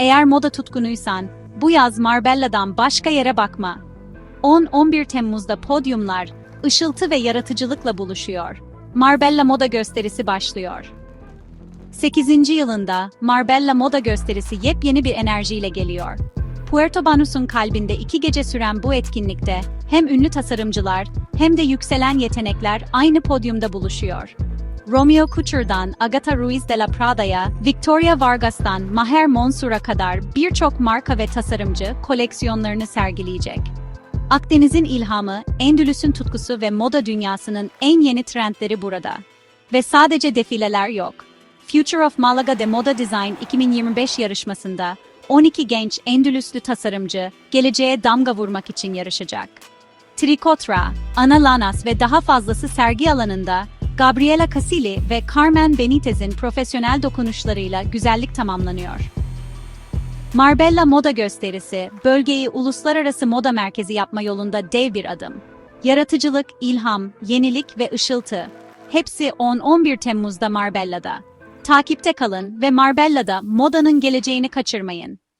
Eğer moda tutkunuysan, bu yaz Marbella'dan başka yere bakma. 10-11 Temmuz'da podyumlar, ışıltı ve yaratıcılıkla buluşuyor. Marbella Moda Gösterisi başlıyor. 8. yılında Marbella Moda Gösterisi yepyeni bir enerjiyle geliyor. Puerto Banus'un kalbinde iki gece süren bu etkinlikte hem ünlü tasarımcılar hem de yükselen yetenekler aynı podyumda buluşuyor. Romeo Couture'dan Agatha Ruiz de la Prada'ya, Victoria Vargas'tan Maher Monsur'a kadar birçok marka ve tasarımcı koleksiyonlarını sergileyecek. Akdeniz'in ilhamı, Endülüs'ün tutkusu ve moda dünyasının en yeni trendleri burada. Ve sadece defileler yok. Future of Malaga de Moda Design 2025 yarışmasında 12 genç Endülüslü tasarımcı geleceğe damga vurmak için yarışacak. Tricotra, Ana Lanas ve daha fazlası sergi alanında Gabriela Casilli ve Carmen Benitez'in profesyonel dokunuşlarıyla güzellik tamamlanıyor. Marbella Moda Gösterisi, bölgeyi uluslararası moda merkezi yapma yolunda dev bir adım. Yaratıcılık, ilham, yenilik ve ışıltı. Hepsi 10-11 Temmuz'da Marbella'da. Takipte kalın ve Marbella'da modanın geleceğini kaçırmayın.